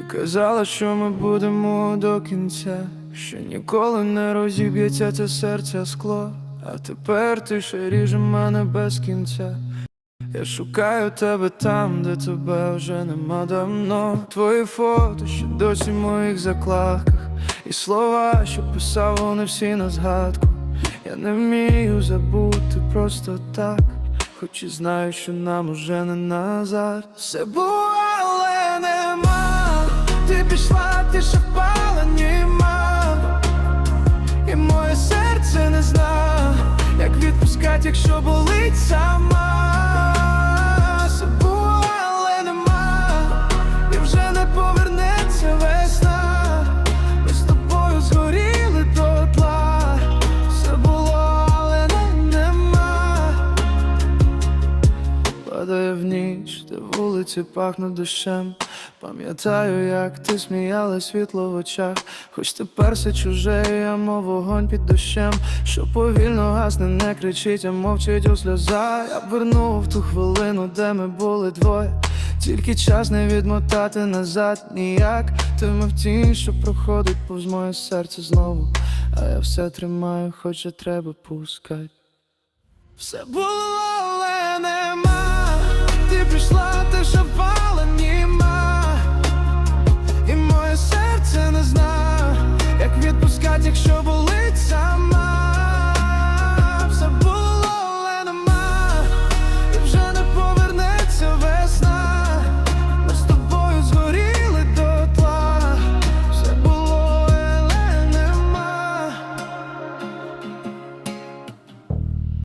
казала, що ми будемо до кінця, що ніколи не розіб'ється це серця скло, а тепер ти ще ріже мене без кінця. Я шукаю тебе там, де тебе вже нема давно. Твої фото, що досі в моїх закладках, і слова, що писав вони всі на згадку. Я не вмію забути просто так, хоч і знаю, що нам уже не назад. Все було. Ти пішла, ти ще впала, німа. І моє серце не зна, як відпускать, якщо болить сама. Падає в ніч, де вулиці пахнуть дощем. Пам'ятаю, як ти сміяла світло в очах, хоч тепер все чуже, я мов вогонь під дощем, що повільно гасне, не кричить, а мовчить у сльозах. Я вернув ту хвилину, де ми були двоє. Тільки час не відмотати назад ніяк. Ти мов тінь, що проходить повз моє серце знову. А я все тримаю, хоча треба пускать. Все було